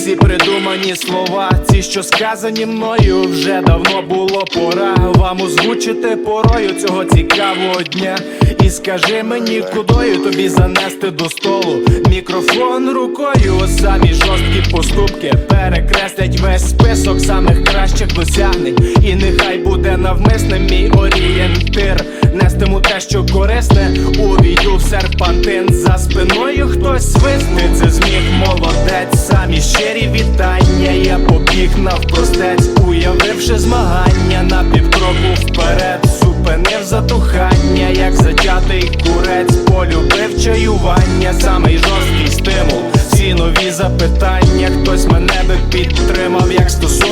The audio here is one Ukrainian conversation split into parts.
стримані слова, ці, що сказані мною, вже давно було пора вам озвучити порою цього цікавого дня. І скажи мені, кудою тобі занести до столу мікрофон рукою, самі жорсткі поступки перекреслять весь список самих кращих досягнень. І нехай буде навмисним мій орієнтир. Нестиму те, що корисне, увійду в серпантин за спиною хтось свисне. Це зміг молодець, самі щирі вітання. Я побіг навпростець, уявивши змагання на півкроку вперед. Зупинив затухання, як затятий курець, полюбив чаювання, самий жорсткий стимул. Всі нові запитання, хтось мене би підтримав, як кохання,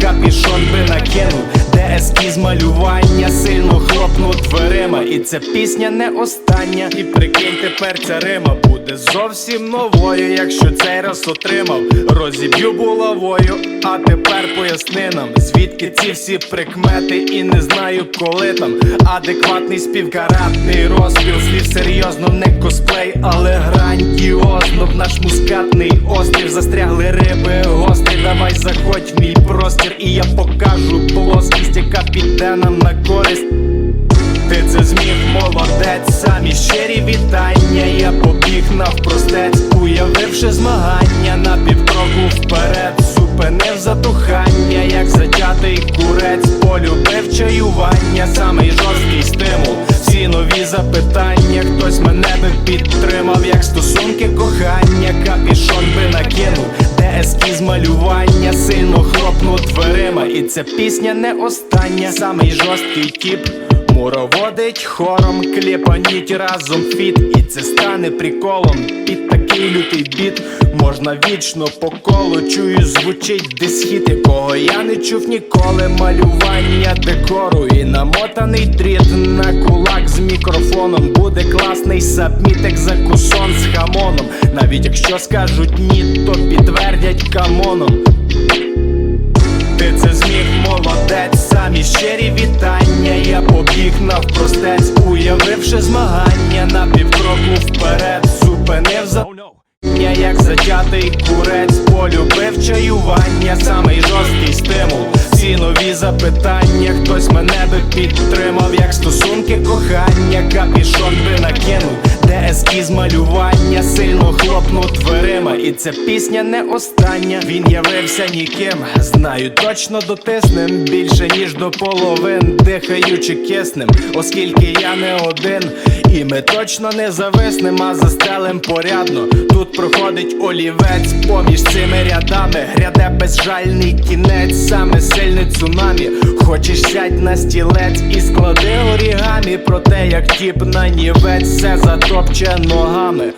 капішон би накинув, де ескіз малювання, сильно хлопнув дверима. І ця пісня не остання. І прикинь, тепер ця рима буде зовсім новою, якщо цей раз отримав, розіб'ю булавою. А тепер поясни нам, звідки ці всі прикмети, і не знаю, коли там адекватний співкаратний розпіл слів серйозно, не косплей, але грандіозно наш мускатний острів застрягли риби гострі. Давай заходь в мій простір, і я покажу плоскість, яка піде нам на користь. Ти це зміг молодець, самі щирі вітання. Я побіг навпростець, уявивши змагання на півкроку вперед, зупинив затухання, як затятий курець, полюбив чаювання, самий жорсткий стимул. Всі нові запитання, хтось мене би підтримав, як стосунки кохання, капішон би накинув, де ескіз малювання, сильно хлопнув дверима. І ця пісня не остання, самий жорсткий тіп. Муроводить хором, кліпаніть разом фіт, і це стане приколом. Під такий лютий біт можна вічно по колу. Чую, звучить десь хіт, якого я не чув ніколи. Малювання декору і намотаний дріт на кулак з мікрофоном. Буде класний сабмітик за кусон з хамоном. Навіть якщо скажуть ні, то підтвердять камоном. Ти це зміг молодець, самі щирі вітання. Я побіг навпростець, уявивши змагання на півкроку вперед, за я як затятий курець, полюбив чаювання, самий жорсткий стимул. Всі нові запитання, хтось мене би підтримав, як стосунки кохання, капішон би накинув, де ескіз малювання, сильно хлопнув дверима. І ця пісня не остання. Він явився ніким. Знаю, точно дотиснем більше ніж до половин, дихаючи киснем, оскільки я не один. І ми точно не зависнем, а застелем порядно. Тут проходить олівець поміж цими рядами. Гряде безжальний кінець, саме сильне цунамі. Хочеш сядь на стілець і склади орігамі про те, як тіп на нівець все затопче ногами.